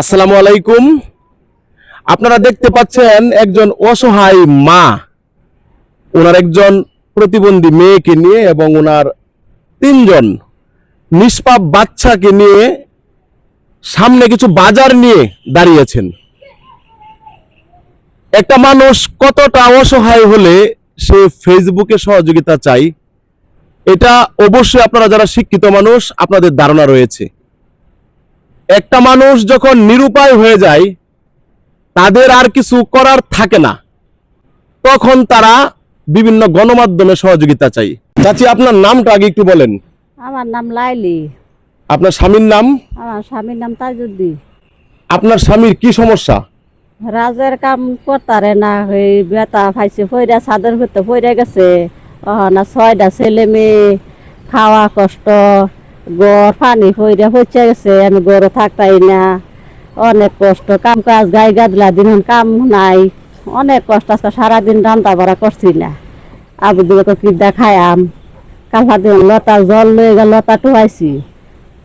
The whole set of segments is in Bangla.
আসসালামু আলাইকুম। আপনারা দেখতে পাচ্ছেন একজন অসহায় মা। ওনার একজন প্রতিবন্ধী মেয়েকে নিয়ে এবং ওনার তিনজন নিষ্পাপ বাচ্চাকে নিয়ে সামনে কিছু বাজার নিয়ে দাঁড়িয়েছেন। একটা মানুষ কতটা অসহায় হলে সে ফেসবুকে সহযোগিতা চাই, এটা অবশ্যই আপনারা যারা শিক্ষিত মানুষ, আপনাদের ধারণা রয়েছে। একটা মানুষ যখন নিরুপায় হয়ে যায় তাদের আর কিছু করার থাকে না। তখন তারা বিভিন্ন গণমাধ্যমে সহযোগিতা চাই চাচি আপনার নামটা আগে একটু বলেন। আমার নাম লাইলি। আপনার স্বামীর নাম? আমার স্বামীর নাম তাজুদ্দি আপনার স্বামীর কি সমস্যা? রাজের কাম করতারে না ওই বেতা ফাইছে ফইরা চাদর ভিতরে ফইরা গেছে। না ছয়টা ছেলে মেয়ে খাওয়া কষ্ট গড় পানি ফইরা হচ্ছে গেছে, আমি গড়ে থাকতাই না। অনেক কষ্ট, কাম কাজ গাই গাদলা দিন কাম নাই। অনেক কষ্ট, আজকে সারাদিন রান্না বাড়া করছি না। আবু দিকে তো কি দেখায়াম কালফা দিন লতা জল লয়ে গেল, লতা টুহাইছি।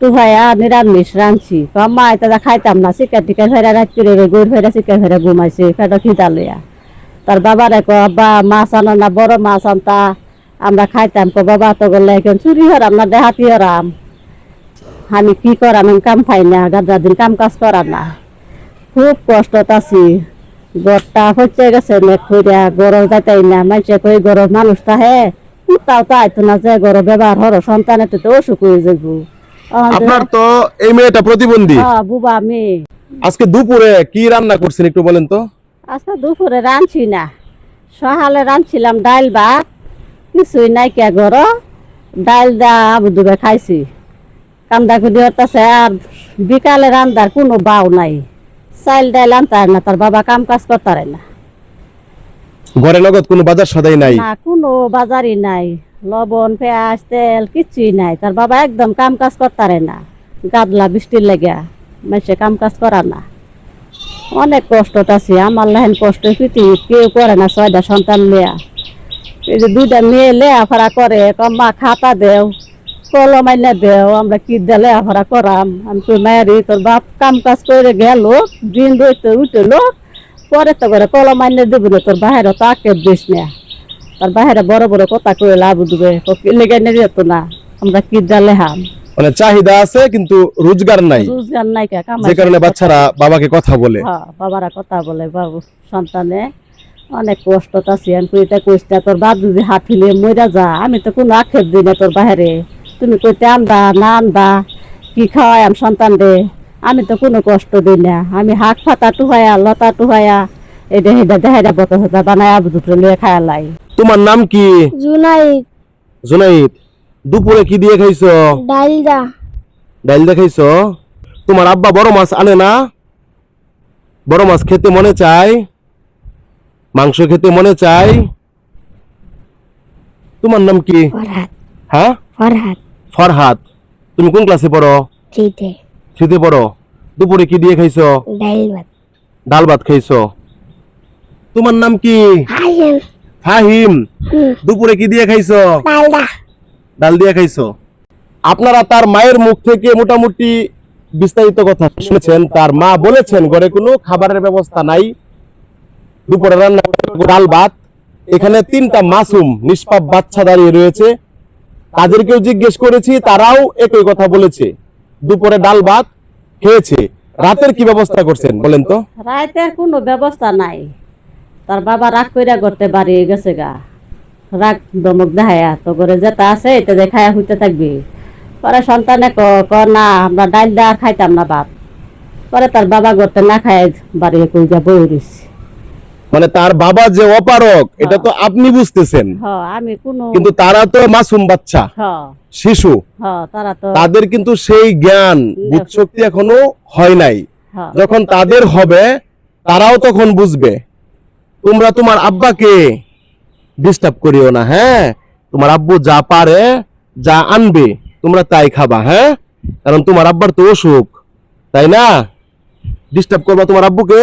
টুহাইয়া নিরামিষ রাঁধছি। কমা এটা খাইতাম না, চিকেন টিকেন ফেরা রাত করে গরু ফেরা চিকেন ফেরা ঘুমাইছে ফেটা খিদা লইয়া। তার বাবারে ক বা মাছ আনো না, বড় মাছ আনতা। আমরা খাইতাম। কো বাবা তো গেলে এখন চুরি হরাম না, দেহাতি হরাম। আমি কি করাম? আমি কাম খাই না গাদা দিন কাম কাজ করার না। খুব কষ্টত আছি। গড়টা হচ্ছে গেছে মেঘ গরম যাইতাই না মানুষে কই গরম মানুষ তাহে তাও তো আইতো না যে গরম ব্যবহার হর সন্তানে তো অসুখ হয়ে যাব আপনার তো এই মেয়েটা প্রতিবন্ধী। হ্যাঁ বুবা মেয়ে আজকে দুপুরে কি রান্না করছেন একটু বলেন তো? আজকে দুপুরে রাঁধছি না। সকালে রাঁধছিলাম ডাইল ভাত কিছুই নাই কে ঘর। ডাইল দা আবু দুবে খাইছি। কান্দা কুদি হতাছে আর বিকালে রান্দার কোনো বাউ নাই। চাইল ডাইল আনতার না তার বাবা কাম কাজ করতারে না। ঘরে নগদ কোনো বাজার সদাই নাই? না কোনো বাজারই নাই। লবণ পেঁয়াজ তেল কিচ্ছুই নাই। তার বাবা একদম কাম কাজ করতারে না। গাদলা বৃষ্টির লেগে মানুষে কাম কাজ করা না। অনেক কষ্ট আছি আমার লাইন কষ্ট পৃথিবী কেউ করে না ছয়টা সন্তান লেয়া এই যে দুইটা মেয়ে লেয়াফাড়া করে কম্মা খাতা দেও। কলম আইনা দেও আমরা কি দিয়ে লেয়াফাড়া করাম? আমি তো মায়েরি তোর বাপ কাম কাজ করে গেল দিন রইতে উঠল পরে তো করে কলম আইনা দেবো না তোর বাহিরে তো দিস না। তার বাহিরে বড় বড় কথা কয়ে লাভ দিবে লেগে নেবে তো না আমরা কি দিয়ে হাম? মানে চাহিদা আছে কিন্তু রোজগার নাই। রোজগার নাই যে কারণে বাচ্চারা বাবাকে কথা বলে। হ্যাঁ বাবারা কথা বলে বাবু সন্তানে অনেক কষ্ট আছি আমি কইতে কইতে তোর বাপ যদি হাঁটিলে মইরা যা আমি তো কোনো আক্ষেপ দিই না তোর বাহিরে তুমি কইতে আনবা না আনবা কি খাওয়াই আম সন্তান রে আমি তো কোনো কষ্ট দিই না। আমি হাত ফাতা টুহায়া লতা টুহায়া এটা হেডা দেহেডা বত হতা বানায় আবু দুটো লিয়ে খায়া লাই। তোমার নাম কি? জুনাইদ। জুনাইদ দুপুরে কি দিয়ে খাইছো? খাইছো? তোমার আব্বা বড় মাছ আনে না? বড় মাছ খেতে মনে চায়? মাংস খেতে মনে চায়? তোমার নাম কি? ফরহাদ। হ্যাঁ? ফরহাদ। ফরহাদ তুমি কোন ক্লাসে পড়ো? থ্রিতে থ্রিতে পড়ো। দুপুরে কি দিয়ে খাইছো? ডাইল ভাত ডাল ভাত খাইছো। তোমার নাম কি? ফাহিম। দুপুরে কি দিয়ে খাইছো? ডাল দিয়ে খাইছো। আপনারা তার মায়ের মুখ থেকে মোটামুটি বিস্তারিত কথা শুনেছেন। তার মা বলেছেন ঘরে কোনো খাবারের ব্যবস্থা নাই। দুপুরে রান্না ডাল ভাত। এখানে তিনটা মাসুম নিষ্পাপ বাচ্চা দাঁড়িয়ে রয়েছে। তাদেরকেও জিজ্ঞেস করেছি, তারাও একই কথা বলেছে। দুপুরে ডাল ভাত খেয়েছে। রাতের কি ব্যবস্থা করছেন বলেন তো? রাইতের কোনো ব্যবস্থা নাই। তার বাবা রাগ কইরা করতে বাড়ি গেছে গা। রাগ দমক দেখায়া, তো করে যেটা আছে এটা দেখায়া হইতে থাকবি। পরে সন্তানে ক না, আমরা ডাইল দা খাইতাম না ভাত। পরে তার বাবা করতে না খায় বাড়ি কই যা বই রইছি মানে তার বাবা যে অপারক এটা তো আপনি বুঝতেছেন। হ আমি কোনো কিন্তু তারা তো মাসুম বাচ্চা শিশু। হ তারা তো তাদের কিন্তু সেই জ্ঞান বুধ শক্তি এখনও হয় নাই। যখন তাদের হবে তারাও তখন বুঝবে। তোমরা তোমার আব্বাকে ডিস্টার্ব করিও না হ্যাঁ? তোমার আব্বু যা পারে যা আনবে তোমরা তাই খাবা হ্যাঁ? কারণ তোমার আব্বার তো অসুখ তাই না? ডিস্টার্ব করবা তোমার আব্বুকে?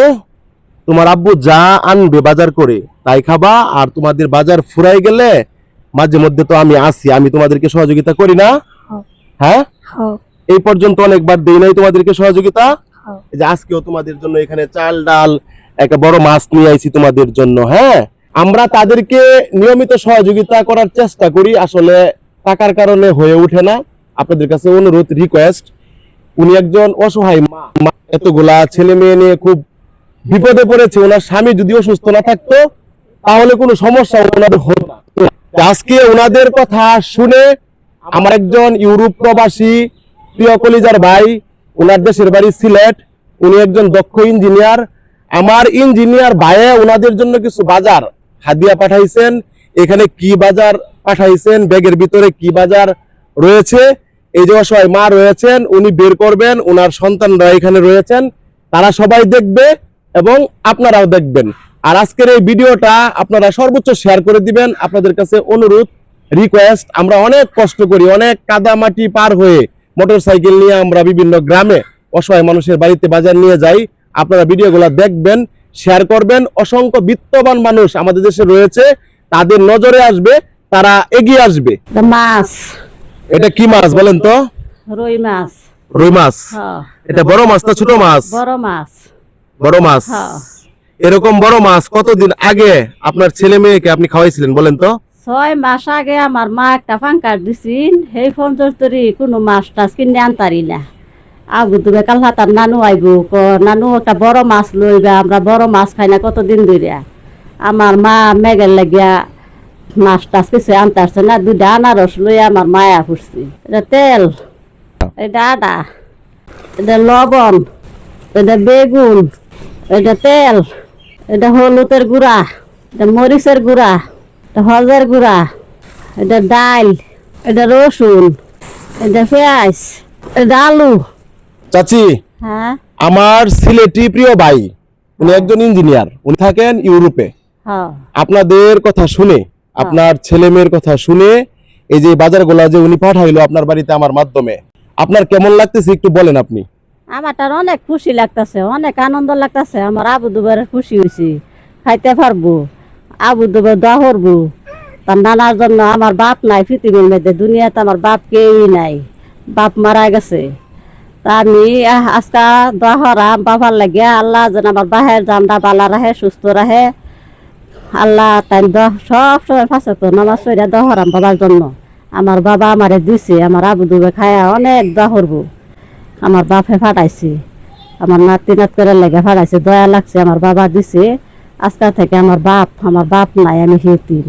তোমার আব্বু যা আনবে বাজার করে তাই খাবা আর তোমাদের বাজার ফুরাই গেলে মাঝে মধ্যে তো আমি আসি আমি তোমাদেরকে সহযোগিতা করি না? হ্যাঁ। এই পর্যন্ত অনেকবার দেই নাই তোমাদেরকে সহযোগিতা? হ্যাঁ। যে আজকেও তোমাদের জন্য এখানে চাল ডাল একটা বড় মাছ নিয়ে আইছি তোমাদের জন্য হ্যাঁ? আমরা তাদেরকে নিয়মিত সহযোগিতা করার চেষ্টা করি আসলে টাকার কারণে হয়ে ওঠে না। আপনাদের কাছে অনুরোধ রিকোয়েস্ট উনি একজন অসহায় মা এতগুলা ছেলে মেয়ে নিয়ে খুব বিপদে পড়েছে, ওনার স্বামী যদি অসুস্থ না থাকতো, তাহলে কোনো সমস্যা ওনাদের হতো আজকে ওনাদের কথা শুনে আমার একজন ইউরোপ প্রবাসী প্রিয় কলিজার ভাই, ওনার দেশের বাড়ি সিলেট, উনি একজন দক্ষ ইঞ্জিনিয়ার। আমার ইঞ্জিনিয়ার ভাইয়ে ওনাদের জন্য কিছু বাজার হাদিয়া পাঠাইছেন। এখানে কি বাজার পাঠাইছেন, ব্যাগের ভিতরে কি বাজার রয়েছে? এই যে অসহায় মা রয়েছেন, উনি বের করবেন, ওনার সন্তানরা এখানে রয়েছেন। তারা সবাই দেখবে এবং আপনারাও দেখবেন। আর আজকের এই ভিডিওটা আপনারা সর্বোচ্চ শেয়ার করে দিবেন। আপনাদের কাছে অনুরোধ রিকোয়েস্ট আমরা অনেক কষ্ট করি অনেক কাদা মাটি পার হয়ে মোটর সাইকেল নিয়ে আমরা বিভিন্ন গ্রামে অসহায় মানুষের বাড়িতে বাজার নিয়ে যাই। আপনারা ভিডিওগুলো দেখবেন শেয়ার করবেন। অসংখ্য বিত্তবান মানুষ আমাদের দেশে রয়েছে তাদের নজরে আসবে তারা এগিয়ে আসবে। মাছ। এটা কি মাছ বলেন তো? রুই মাছ। রুই মাছ। হ্যাঁ। এটা বড় মাছ না ছোট মাছ? বড় মাছ। বড় মাছ? হ্যাঁ। এরকম বড় মাছ কতদিন আগে আপনার ছেলে মেয়েকে আপনি খাওয়াইছিলেন বলেন তো? ছয় মাস আগে আমার মা একটা ফাঙ্কার দিছিল সেই ফোন তরি কোনো মাছ টাছ কিনে আনতারি না। আগু দুবে কাল হাতার নানু আইব ক নানু একটা বড় মাছ লইবা আমরা বড় মাছ খাই না কতদিন ধরে আমার মা মেঘের লাগিয়া মাছ টাছ কিছু আনতে আসছে না দুইটা আনারস লই আমার মায়া ফুটছি। এটা তেল এটা আদা এটা লবণ এটা বেগুন এটা তেল এটা হলুদের গুঁড়া এটা মরিচের গুঁড়া এটা হলদের গুঁড়া এটা ডাল এটা রসুন এটা পেঁয়াজ এটা আলু। চাচি হ্যাঁ? আমার সিলেটি প্রিয় ভাই উনি একজন ইঞ্জিনিয়ার উনি থাকেন ইউরোপে। হ্যাঁ। আপনাদের কথা শুনে আপনার ছেলে মেয়ের কথা শুনে এই যে বাজারগুলা যে উনি পাঠাইলো আপনার বাড়িতে আমার মাধ্যমে আপনার কেমন লাগতেছে একটু বলেন আপনি? আমারটার অনেক খুশি লাগতাছে, অনেক আনন্দ লাগতাছে। আমার আবু দুবার খুশি হয়েছি খাইতে পারব, আবু দুবার দোয়া করব। তার নানার জন্য আমার বাপ নাই পৃথিবীর মধ্যে, দুনিয়াতে আমার বাপ কেউই নাই। বাপ মারা গেছে। তা আমি আজকা দোয়া করাম বাবার লাগে, আল্লাহ যেন আমার বাহের জামটা বালা রাহে সুস্থ রাহে আল্লাহ তাই সব সময় ফাঁসে তো নামাজ পড়ে দোয়া বাবার জন্য। আমার বাবা আমারে দিছে, আমার আবু দুবে খায়া অনেক দোয়া করব। আমার বাপে ফাটাইছে আমার নাতি নাত করে লেগে ফাটাইছে দয়া লাগছে আমার বাবা দিছে আজকা থেকে আমার বাপ আমার বাপ নাই আমি হেতিম